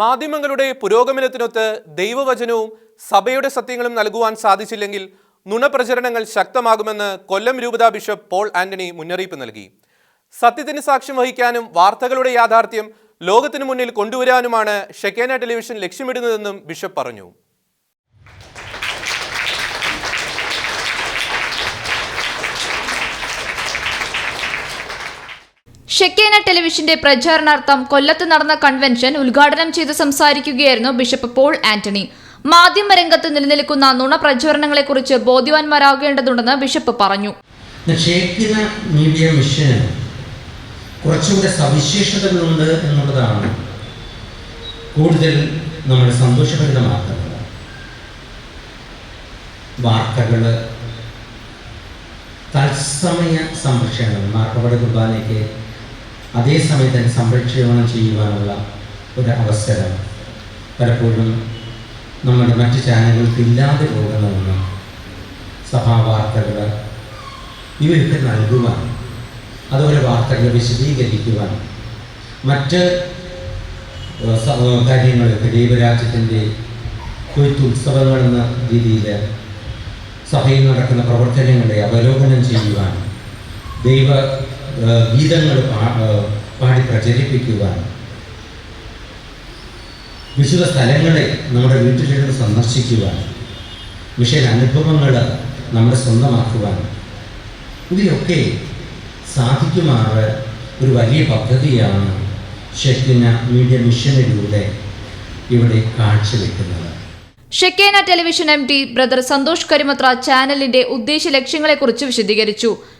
മാധ്യമങ്ങളുടെ പുരോഗമനത്തിനൊത്ത് ദൈവവചനവും സഭയുടെ സത്യങ്ങളും നൽകുവാൻ സാധിച്ചില്ലെങ്കിൽ നുണപ്രചരണങ്ങൾ ശക്തമാകുമെന്ന് കൊല്ലം രൂപതാ ബിഷപ്പ് പോൾ ആന്റണി മുന്നറിയിപ്പ് നൽകി. സത്യത്തിന് സാക്ഷ്യം വഹിക്കാനും വാർത്തകളുടെ യാഥാർത്ഥ്യം ലോകത്തിനു മുന്നിൽ കൊണ്ടുവരാനുമാണ് ഷെക്കേന ടെലിവിഷൻ ലക്ഷ്യമിടുന്നതെന്നും ബിഷപ്പ് പറഞ്ഞു. ഷെക്കേന ടെലിവിഷന്റെ പ്രചാരണാർത്ഥം കൊല്ലത്ത് നടന്ന കൺവെൻഷൻ ഉദ്ഘാടനം ചെയ്ത് സംസാരിക്കുകയായിരുന്നു ബിഷപ്പ് പോൾ ആന്റണി. മാധ്യമരംഗത്ത് നിലനിൽക്കുന്ന നുണപ്രചരണങ്ങളെക്കുറിച്ച് ബോധ്യവാന്മാരാകേണ്ടതുണ്ടെന്ന് ബിഷപ്പ് പറഞ്ഞു. മീഡിയ കുറച്ചുകൂടെ സവിശേഷതകളുണ്ട് എന്നുള്ളതാണ് കൂടുതൽ നമ്മൾ സന്തോഷഭരിതമാക്കുന്നത്. വാർത്തകൾ തത്സമയ സംരക്ഷണം മാർക്കവട കുർബാനയ്ക്ക് അതേ സമയത്ത് തന്നെ സംരക്ഷണം ചെയ്യുവാനുള്ള ഒരു അവസരം പലപ്പോഴും നമ്മുടെ മറ്റ് ചാനലുകൾക്ക് ഇല്ലാതെ പോകുന്ന ഒന്ന് സഭാ വാർത്തകൾ ഇവയൊക്കെ നൽകുവാൻ അതുപോലെ വാർത്തകൾ വിശദീകരിക്കുവാൻ മറ്റ് കാര്യങ്ങളൊക്കെ ദൈവരാജ്യത്തിന്റെ കൊയ്ത്തുത്സവങ്ങൾ എന്ന രീതിയിൽ സഭയിൽ നടക്കുന്ന പ്രവർത്തനങ്ങളെ അവലോകനം ചെയ്യുവാൻ ദൈവ ഗീതങ്ങൾ പാടി പ്രചരിപ്പിക്കുവാൻ. വിശുദ്ധ സ്ഥലങ്ങളെ നമ്മുടെ വീട്ടിലിരുന്ന് സന്ദർശിക്കുവാൻ. വിഷയ അനുഭവങ്ങൾ നമ്മുടെ സ്വന്തമാക്കുവാൻ. ഇതിലൊക്കെ സാധിക്കുമാറ് ഒരു വലിയ പദ്ധതിയാണ് ഷെക്കിന മീഡിയ മിഷനിലൂടെ ഇവിടെ കാഴ്ചവെക്കുന്നത്. Shekinah television M T brother Santhosh Karimathra ചാനലിന്റെ ഉദ്ദേശ ലക്ഷ്യങ്ങളെക്കുറിച്ച് വിശദീകരിച്ചു.